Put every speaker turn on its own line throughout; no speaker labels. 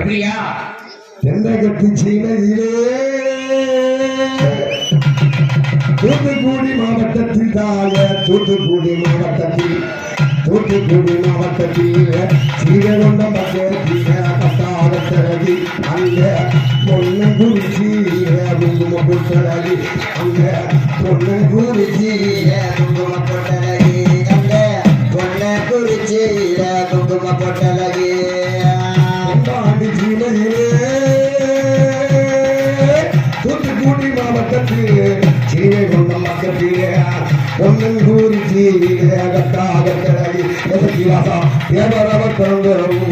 எப்படியா
தென்னகத்து சீமையிலே தூத்துக்குடி மாவட்டத்தில் தாய தூத்துக்குடி மாவட்டத்தில் தூத்துக்குடி மாவட்டத்தில் சீரகொண்ட பக்கத்தில் அங்க பொண்ணு குறிச்சி அங்க பொண்ணு தூத்துக்குடி மாவட்டத்தில் சீனை கொண்ட பக்கத்திலே பொன்னங்கூரி சீரிலே கட்டாகத்தழகி எசக்கிராசா தேவரவர் பிறந்த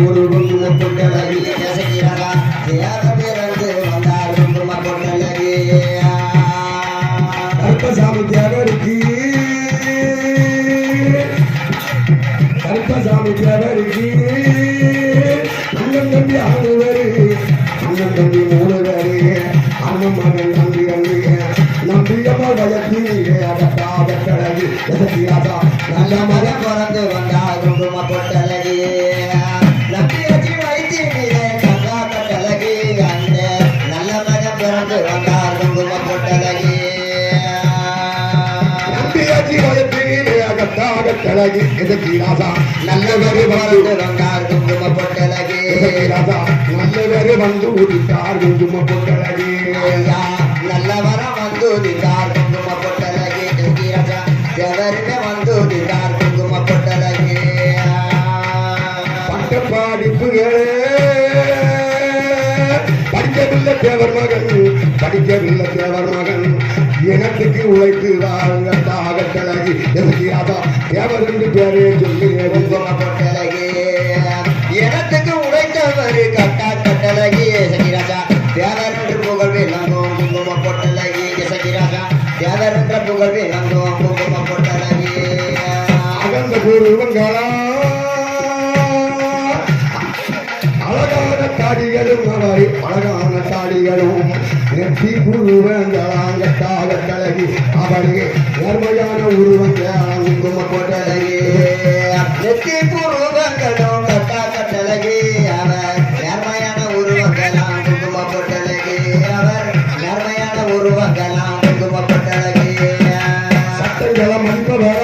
ஒரு குங்கும பொட்டழகி
எசகிரகா தேவ பிறந்து வந்தார்
கருப்பசாமி தேவருக்கு. கருப்பசாமி தேவருக்கு. அண்ணன் தம்பி ஆறு அண்ணன் தம்பி மூணு மகன் நம்பி ரெண்டு நம்பியம்மா வயத்திலே அகட்டாக கிழவி எதற்கு
நல்ல மகன் பிறந்து வந்தார். குங்கும பொட்டலகி நப்பியாச்சி வைத்தியிலே அந்த நல்ல பிறந்து
அகட்டாக கிழவி எதற்கு ராசா நல்லவரு
பிறந்து வந்தார் குங்கும பொட்டலகி
ராசா நல்லவரு வந்து உதித்தார் குங்கும பொட்டழகி
ஐயா நல்ல வந்து உதித்தார் குங்கும பொட்டலகி ராஜா எவருமே வந்து உதித்தார் குங்கும பொட்டலகி
பட்ட படிப்புகளே படிக்கவில்லை தேவர் மகன் படிக்கவில்லை தேவர் மகன் இனத்துக்கு உழைத்து வாழ்ந்தாக கழகி எதற்கு ராதா தேவர் என்று பேரே சொல்லி
குங்கும பொட்டலகி இடத்துக்கு உழைத்தவர் கட்டா கட்டலகி சகிராஜா தேவர் என்று புகழ் விளங்கும் குங்கும பொட்டலகி சகிராஜா தேவர் என்ற புகழ் விளங்கும் குங்கும பொட்டலகி
அகந்த பூர்வங்களா அழகான தாடிகளும் அவரை அழகான தாடிகளும் நெற்றி பூர்வங்களாங்கட்டாக கழகி அவரே நேர்மையான உருவங்களாம் குங்கும
பொட்டலகி நெத்தி பூர்வங்களும் கட்டா கட்டலகி அவர் நேர்மையான உருவங்களாம் குங்கும பொட்டலகி அவர் நேர்மையான உருவங்களாம் குங்கும பொட்டலகி
சட்டங்களை மதிப்பவரா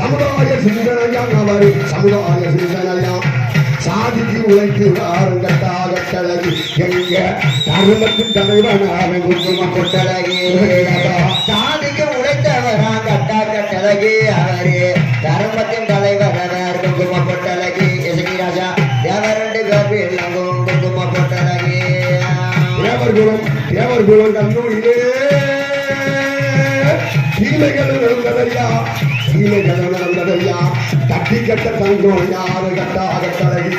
சமுதாய சிந்தனையான் அவர் சமுதாய சிந்தனை. உழைத்து வாருங்கட்டாக கழகி எங்க தர்மத்தின் தலைவனாக குங்கும
பொட்டலகி சாதிக்கு உழைத்தவரா கட்டா கட்டலகி அவரே தர்மத்தின் தலைவர் குங்கும பொட்டலகி எசகி ராஜா தேவரண்டு குங்கும
தேவர் குலம் தேவர் குலம் சீமைகள் நடந்ததையா தட்டி கட்ட தங்கம் யாரு கட்டாக கழகி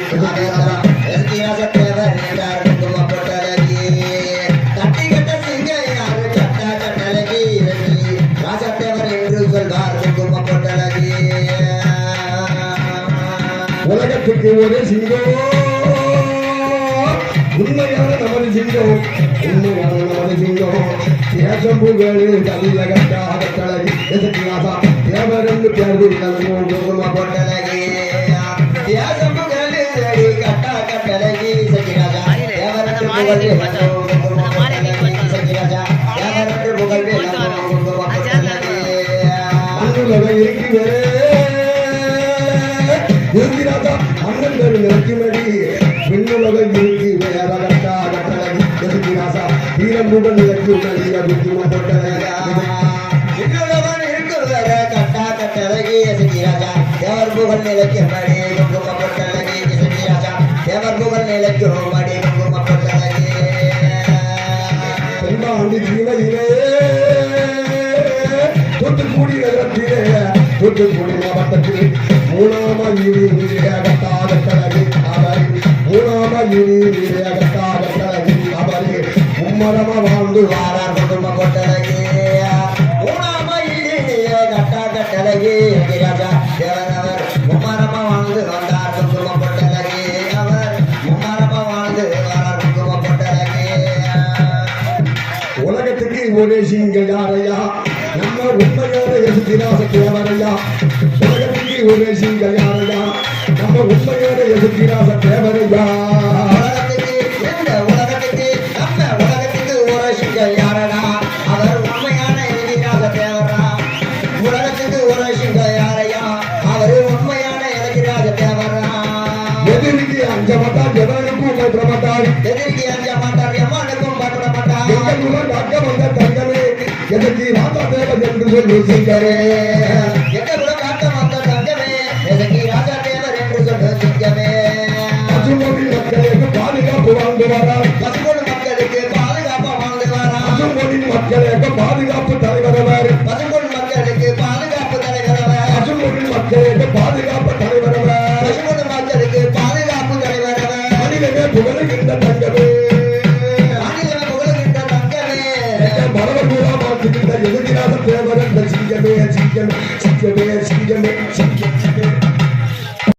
உலகத்துக்கு ஒரு சிங்கம் உண்மையான நமது சிங்கம் உண்மையான நமது சிங்கம் தேசம் புகழ் கல்ல கட்டாக கழகி எதற்கு ராசா தேவரண்டு பேர் குங்கும அண்ணன் இருக்கிறே இருக்கிறாதா அண்ணன் பேரு நிற்குமடி விண்ணுலக இருக்கு வேற கட்டா கட்டளை எதுக்கிறாசா வீரமுடன் நிற்கும் நடிக புத்திம பொட்டலை
தேவர் புகழ் நிலைக்கும் மடி குங்கும பொட்டலகி ராஜா. தேவர் புகழ் நிலைக்கும் மடி குங்கும பொட்டலகி
தென்பாண்டி ஜீவையிலே தூத்துக்குடி நகரத்திலே தூத்துக்குடி மாவட்டத்தில் மூணாம இனி நீரகத்தாக கழகி அவர் மூணாம இனி நீரகத்தாக கழகி அவரே மும்மரமா வாழ்ந்து
வாரார் குடும்ப கொட்டலகி மூணாம இனிய கட்டா கட்டலகி
யாரையா நம்ம உண்மையான எதிராச தேவரையா உலகத்துக்கு ஒரே சிங்க யாரையா நம்ம உண்மையான எதிர்க்கிறாச தேவரையா
உலகத்துக்கு இந்த உலகத்துக்கு நம்ம உலகத்துக்கு ஒரு எதுக்கு மாதா தேவன் என்று யோசிக்கிறே என்னோட காட்ட மாத்த தங்கமே எதுக்கு ராஜா தேவர்
என்று சொல்ற சிங்கமே? பசுமொழி மக்களுக்கு பாதுகாப்பு
வாழ்ந்து மக்களுக்கு பாதுகாப்பு வாழ்ந்து man, see
your man, see your man, see your man, see your man.